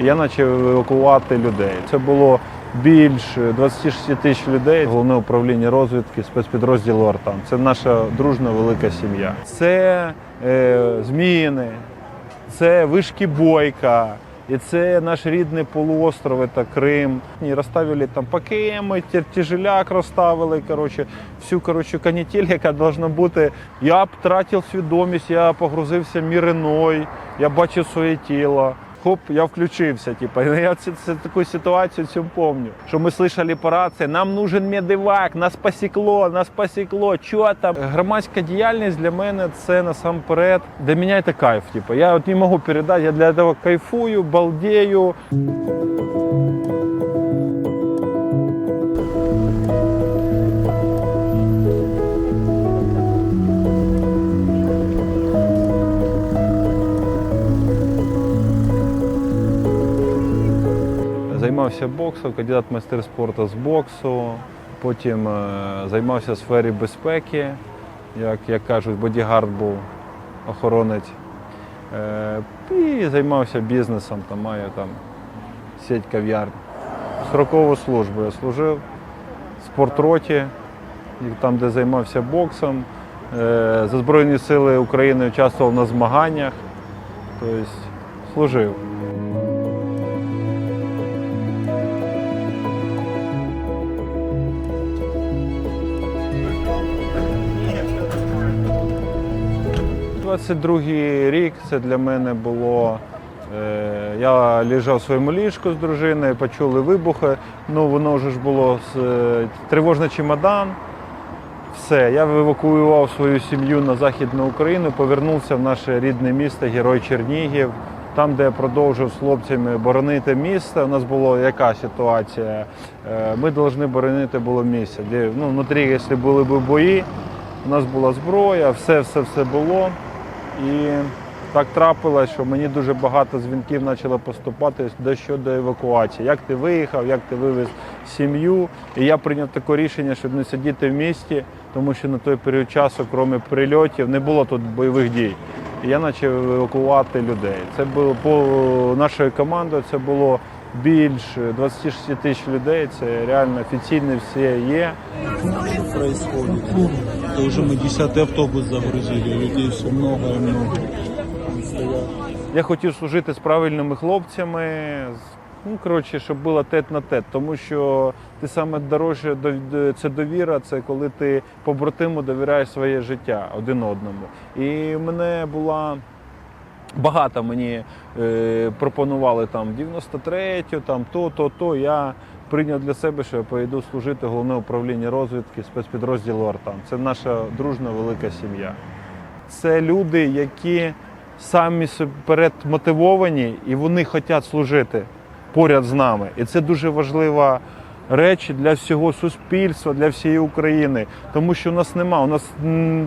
і я почав евакувати людей. Це було більше 26 тисяч людей. Головне управління розвідки, спецпідрозділ Ортан. Це наша дружна велика сім'я. Це е, зміни, це вишки Бойка. І це наш рідний полуостров, це Крим. І розставили там пакеми, тя- тяжеляк розставили. Коротше, всю коротше, канітель, яка должна бути. Я втратив свідомість, я погрузився міриною, я бачив своє тіло. Хоп, я включився. Типа, я це, це таку ситуацію цю помню. Що ми слышали по рації, нам нужен медивак, нас посікло, нас посікло. Чого там? Громадська діяльність для мене це насамперед. Для мене це кайф. Типа, я от не можу передати, я для цього кайфую, балдею. Займався боксом, кандидат майстер спорту з боксу. Потім е, займався в сфері безпеки, як, як кажуть, бодігард був охоронець. Е, і займався бізнесом, там маю там сеть кав'ярень. Строкову службу я служив в спортроті, там, де займався боксом. Е, За Збройні Сили України участвував на змаганнях, тобто служив. – 22-й рік це для мене було. е, Я лежав в своєму ліжку з дружиною, почули вибухи. Ну, воно вже ж було е, тривожний чемодан. Все, я евакуював свою сім'ю на Західну Україну, повернувся в наше рідне місто, Герой Чернігів. Там, де я продовжив з хлопцями боронити місто, у нас була яка ситуація? Е, Ми повинні боронити було місце. Де, ну, внутрі, якщо були б бої, у нас була зброя, все, все, все було. І так трапилось, що мені дуже багато дзвінків почало поступати щодо евакуації. Як ти виїхав, як ти вивез сім'ю. І я прийняв таке рішення, щоб не сидіти в місті, тому що на той період часу, крім прильотів, не було тут бойових дій. І я почав евакувати людей. Це було по нашою командою, це було більше 26 тисяч людей. Це реально офіційно все є. Что происходит? Это уже мы десятый автобус загрузили, людей все много и много. Я хотів служити з правильними хлопцями. з- Ну, коротше, щоб було тет на тет, тому що ти саме дорожче до- це довіра, це коли ти побратиму довіряєш своє життя один одному. І мене була багато мені е, пропонували там 93-ю, там то, то, то. Я прийняв для себе, що я поїду служити головне управління розвідки спецпідрозділ Ортан. Це наша дружна велика сім'я. Це люди, які самі перед мотивовані і вони хочуть служити поряд з нами. І це дуже важлива реч для всього суспільства, для всієї України. Тому що у нас нема. У нас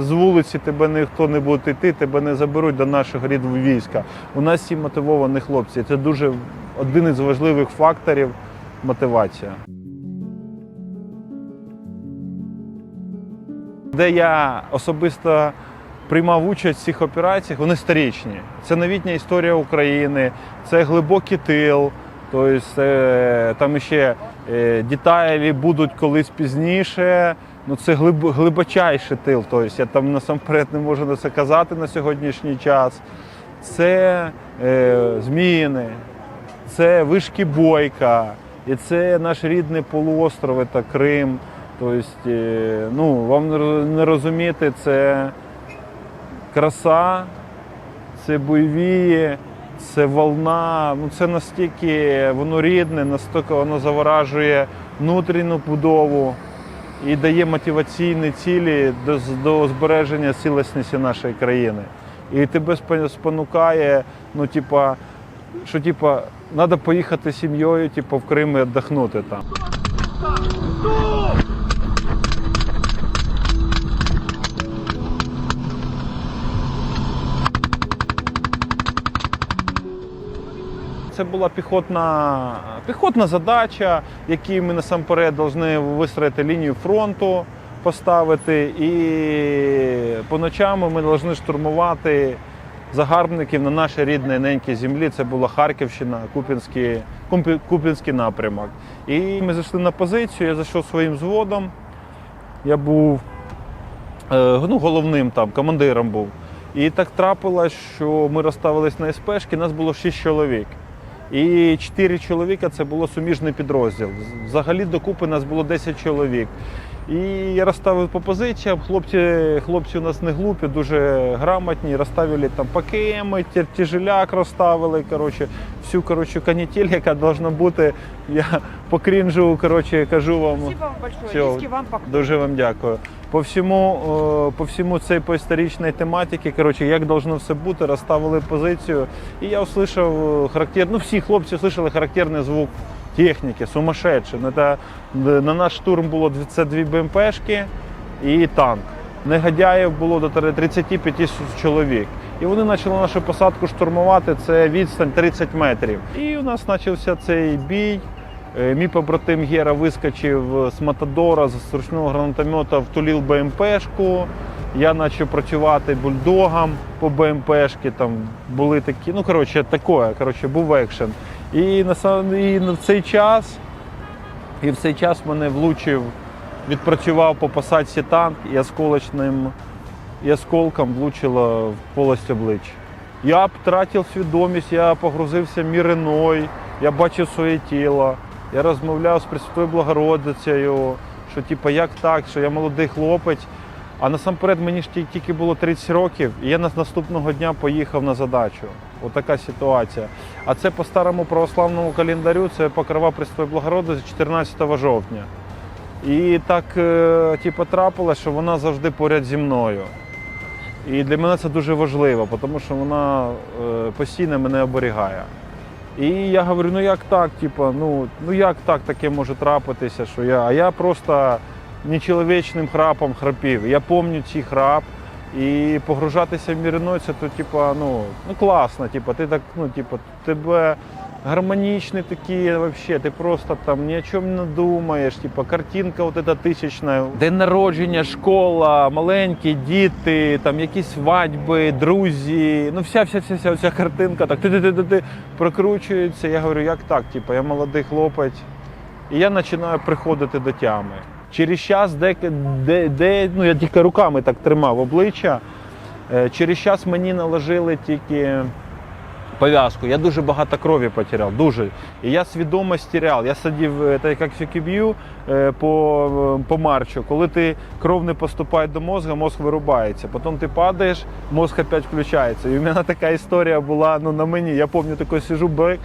з вулиці тебе ніхто не буде йти, тебе не заберуть до нашого рідного війська. У нас всі мотивовані хлопці. Це дуже один із важливих факторів мотивація. де я особисто приймав участь в цих операціях, вони сторічні. Це новітня історія України, це глибокий тил. Тобто е, там ще е, деталі будуть колись пізніше. Ну це глиб, глибочайший тил. Тобто я там насамперед не можу на це казати на сьогоднішній час. Це е, зміни, це вишки Бойка, і це наш рідний полуостров, це Крим. Тобто, е, ну, вам не розуміти, це краса, це бойові, це волна. Ну, це настільки воно рідне, настільки воно заворажує внутрішню будову і дає мотиваційні цілі до, до збереження цілісності нашої країни. І тебе спонукає, ну, типа, що типа, треба поїхати з сім'єю, типу, в Крим і віддохнути там. Це була піхотна, піхотна задача, які ми насамперед повинні вистроїти лінію фронту, поставити. І по ночам ми повинні штурмувати загарбників на нашій рідній ненькій землі. Це була Харківщина, Купінський, Купінський напрямок. І ми зайшли на позицію, я зайшов своїм взводом. Я був е, ну, головним там, командиром був. І так трапилось, що ми розставились на СПшки, нас було 6 чоловік. І 4 чоловіка це було суміжний підрозділ. Взагалі докупи нас було 10 чоловік. І я розставив по позиціям. Хлопці, хлопці у нас не глупі, дуже грамотні. Розставили там пакеми, тя- тяжеляк розставили. Коротше, всю коротше, канітель, яка повинна бути. Я по крінжу коротше, кажу вам. Спасибо вам большое. Всё. Низкий вам поклон. Дуже вам дякую. По всьому, е, по всьому цей по історичній тематиці, коротше, як должно все бути, розставили позицію. І я услышав характер, ну всі хлопці услышали характерний звук техніки, сумасшедший. Ну, на наш штурм було це дві БМПшки і танк. Негодяїв було до 35 чоловік. І вони почали нашу посадку штурмувати. Це відстань 30 метрів. І у нас почався цей бій. Е, Мій побратим Гера вискочив з Матадора, з ручного гранатомета, втулив БМПшку. Я почав працювати бульдогом по БМПшки. Там були такі, ну коротше, таке, коротше, був екшен. І на і в цей час, і в цей час мене влучив, відпрацював по посадці танк і осколочним і осколком влучило в полость обличчя. Я втратив свідомість, я погрузився міриною, я бачив своє тіло, я розмовляв з Пресвятою Благородицею, що типу, як так, що я молодий хлопець. А насамперед мені ж ті- тільки було 30 років, і я наступного дня поїхав на задачу. Отака ситуація. А це по старому православному календарю, це покрова Пресвятої Благородиці 14 жовтня. І так, е, типу, трапилось, що вона завжди поряд зі мною. І для мене це дуже важливо, тому що вона е, постійно мене оберігає. І я говорю, ну як так, типу, ну, ну як так таке може трапитися, що я. А я просто нечоловічним храпом храпів. Я пам'ятаю цей храп. І погружатися в міриною, це то, типа, ну, ну класно, типа, ти так, ну, типа, тебе гармонічний такий вообще, ти просто там ні о чому не думаєш, типа, картинка от эта тисячна, день народження, школа, маленькі діти, там якісь свадьби, друзі, ну вся, вся, вся, вся, вся картинка, так ти, ти, ти, ти, ти прокручується. Я говорю, як так? Типа, я молодий хлопець. І я починаю приходити до тями. Через час, де, де, де ну я тільки руками так тримав обличчя, е, через час мені наложили тільки пов'язку. Я дуже багато крові потеряв, дуже. І я свідомість теряв. Я сидів, е, так як фікіб'ю по, по марчу. Коли ти кров не поступає до мозга, мозг вирубається. Потім ти падаєш, мозг опять включається. І в мене така історія була ну, на мені. Я пам'ятаю, такий сижу, бек,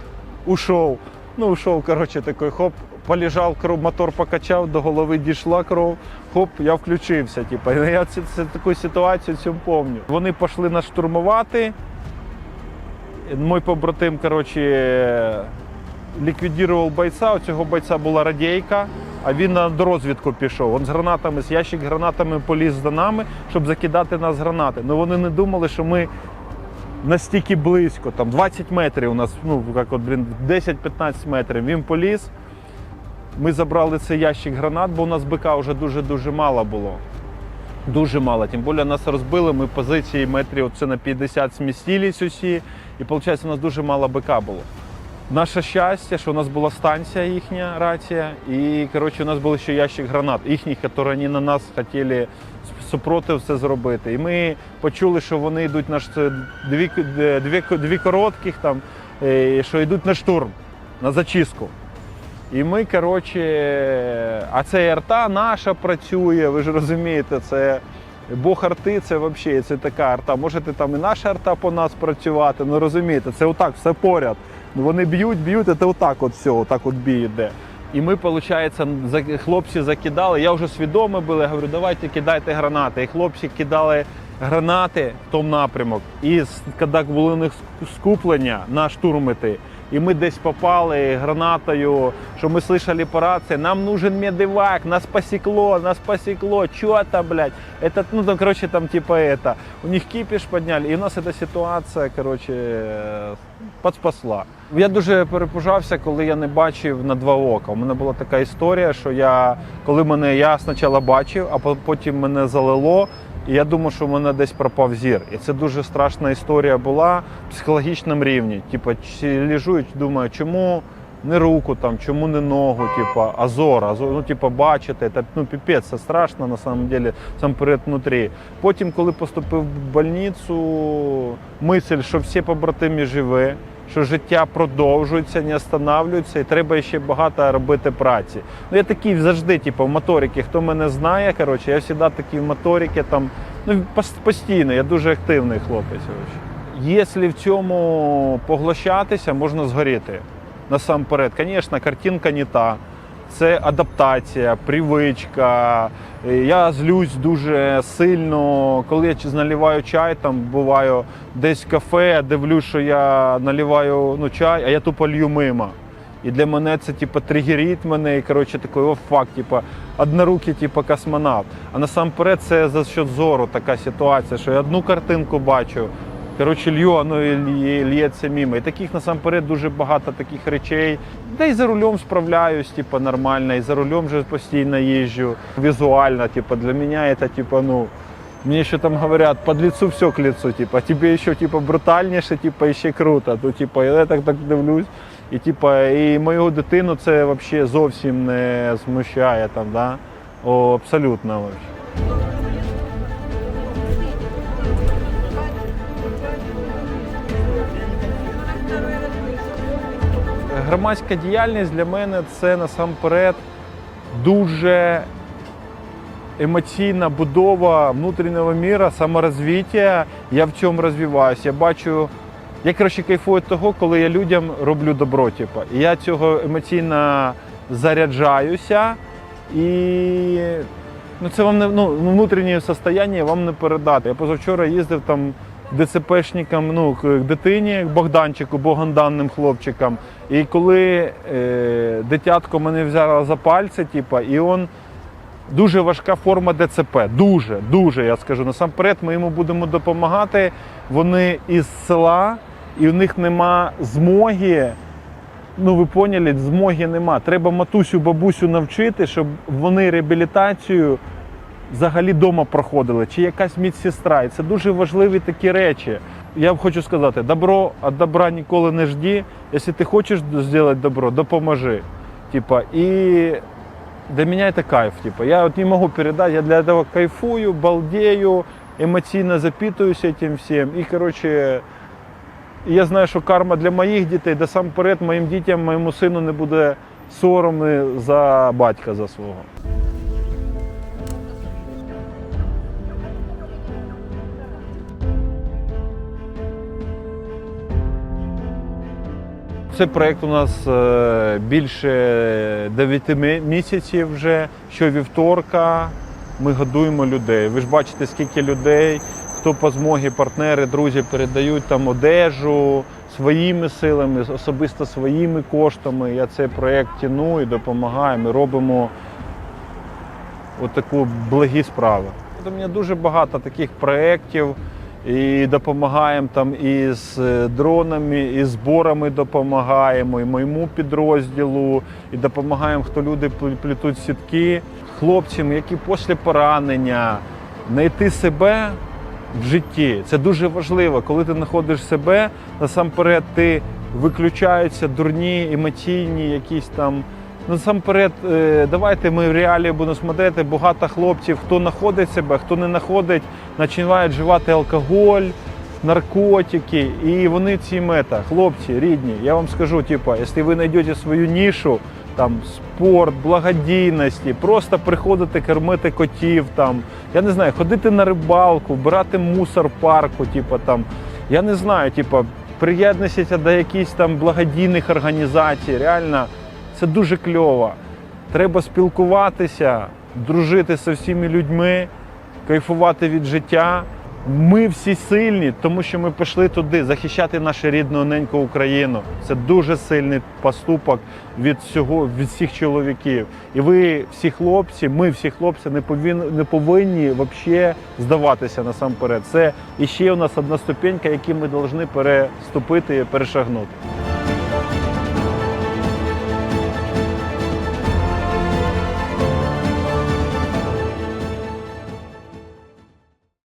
ушов. Ну, ушов, коротше, такий хоп, полежав, кров, мотор покачав, до голови дійшла кров, хоп, я включився. Типу. Я це, це таку ситуацію цю пам'ятаю. Вони пішли нас штурмувати. Мой побратим, коротше, ліквідував бойця. У цього бойця була радійка, а він на розвідку пішов. Він з гранатами, з ящик гранатами поліз за нами, щоб закидати нас гранати. Ну вони не думали, що ми настільки близько, там 20 метрів у нас, ну як от, блін, 10-15 метрів. Він поліз. Ми забрали цей ящик гранат, бо у нас БК вже дуже-дуже мало було. Дуже мало. Тим більше нас розбили, ми позиції метрів це на 50 змістились усі. І виходить, у нас дуже мало БК було. Наше щастя, що у нас була станція їхня рація, і коротше, у нас був ще ящик гранат, їхніх, які на нас хотіли супротив це зробити. І ми почули, що вони йдуть на дві, дві, дві коротких, там, е, що йдуть на штурм, на зачистку. І ми, коротше, а це арта наша працює, ви ж розумієте, це Бог арти це взагалі це така арта. Можете там і наша арта по нас працювати, ну розумієте, це отак, все поряд. Ну, Вони б'ють, б'ють, а це отак от все, отак от бій йде. І ми, виходить, хлопці закидали. Я вже свідомий був, я говорю, давайте кидайте гранати. І хлопці кидали гранати в тому напрямок. І коли були у них скуплення на штурмити, і ми десь попали гранатою, що ми слышали по рации, нам нужен медивак, нас посекло, нас посекло, что там, блядь, это, ну, там, короче, там, типа, это, у них кипиш подняли, і у нас эта ситуація, короче, е, подспасла. Я дуже перепужався, коли я не бачив на два ока. У мене була така історія, що я, коли мене, я спочатку бачив, а по- потім мене залило, і я думав, що в мене десь пропав зір. І це дуже страшна історія була в психологічному рівні. Типа, чи лежу і думаю, чому не руку там, чому не ногу, типа, а зор, а зор, ну, типа, бачите, це, ну, піпець, це страшно на самом деле, сам перед внутрі. Потім, коли поступив в больницю, мисль, що всі побратимі живі, що життя продовжується, не останавлюється, і треба ще багато робити праці. Ну я такий завжди, типу, в моторики. Хто мене знає, коротше, я завжди такий в моторики, там, ну, постійно, я дуже активний хлопець. Якщо в цьому поглощатися, можна згоріти. Насамперед, звісно, картинка не та. Це адаптація, привичка. Е, Я злюсь дуже сильно, коли я наливаю чай, там буваю десь в кафе, дивлюсь, що я наливаю ну, чай, а я тупо лью мимо. І для мене це типу, тригерить мене, і коротше такий о, факт, типу, однорукий, типу, космонавт. А насамперед це за счет зору така ситуація, що я одну картинку бачу, коротше, лью, воно і лє- лється мимо. І таких насамперед дуже багато таких речей. Та й за рулем справляюсь, типу, нормально, і за рулем вже постійно їжджу. Візуально, типу, для мене це, типу, ну, Мне еще там говорят, под лицу все к лицу, типа, а тебе еще типа брутальніше, типа, ще круто. То, типа, я так так дивлюсь. І типа, і мою дитину це вообще зовсім не смущає там, да? О, абсолютно вообще. Громадська діяльність для мене це насамперед дуже емоційна будова внутрішнього міра, саморозвиття. Я в цьому розвиваюся. Я бачу, я коротше кайфую того, коли я людям роблю добро. Типу. І я цього емоційно заряджаюся. І ну, це вам не ну, внутрішнє состояння вам не передати. Я позавчора їздив там ДЦПшникам, ну, дитині, к Богданчику, богонданним хлопчикам. І коли е, дитятко мене взяло за пальці, типу, і він дуже важка форма ДЦП. Дуже, дуже, я скажу. Насамперед, ми йому будемо допомагати. Вони із села, і в них нема змоги. Ну, ви поняли, змоги нема. Треба матусю, бабусю навчити, щоб вони реабілітацію взагалі вдома проходили, чи якась медсестра. І це дуже важливі такі речі. Я хочу сказати, добро від добра ніколи не жді. Якщо ти хочеш зробити добро, допоможи. Типа, і для меня это кайф. Типа, я вот не могу передать, я для этого кайфую, балдею, эмоционально запитываюсь этим всем. І, коротше, я знаю, що карма для моїх дітей, де сам перед моїм дітям, моєму сину не буде сорому за батька за свого. Цей проєкт у нас е, більше 9 місяців вже. Щовівторка ми годуємо людей. Ви ж бачите, скільки людей, хто по змогі, партнери, друзі передають там одежу своїми силами, особисто своїми коштами. Я цей проєкт тяну і допомагаю. Ми робимо отаку благі справи. У мене дуже багато таких проєктів. І допомагаємо там і з е, дронами, і зборами допомагаємо, і моєму підрозділу, і допомагаємо, хто люди плетуть сітки, хлопцям, які після поранення знайти себе в житті. Це дуже важливо. Коли ти знаходиш себе, насамперед ти виключаються дурні, емоційні, якісь там. Насамперед, е, давайте ми в реалії будемо смотрети. Багато хлопців, хто знаходить себе, хто не знаходить, починають вживати алкоголь, наркотики. І вони ці мета, хлопці, рідні. Я вам скажу, типа, якщо ви знайдете свою нішу, там спорт, благодійності, просто приходити кормити котів, там, я не знаю, ходити на рибалку, брати мусор парку, типа там, я не знаю, типа, приєднуйтеся до якихось там благодійних організацій. Реально, це дуже кльово. Треба спілкуватися, дружити зі всіма людьми, кайфувати від життя. Ми всі сильні, тому що ми пішли туди захищати нашу рідну неньку Україну. Це дуже сильний поступок від всього, від всіх чоловіків. І ви, всі хлопці, ми всі хлопці, не повинні, не повинні взагалі здаватися насамперед. Це іще у нас одна ступенька, яку ми повинні переступити і перешагнути.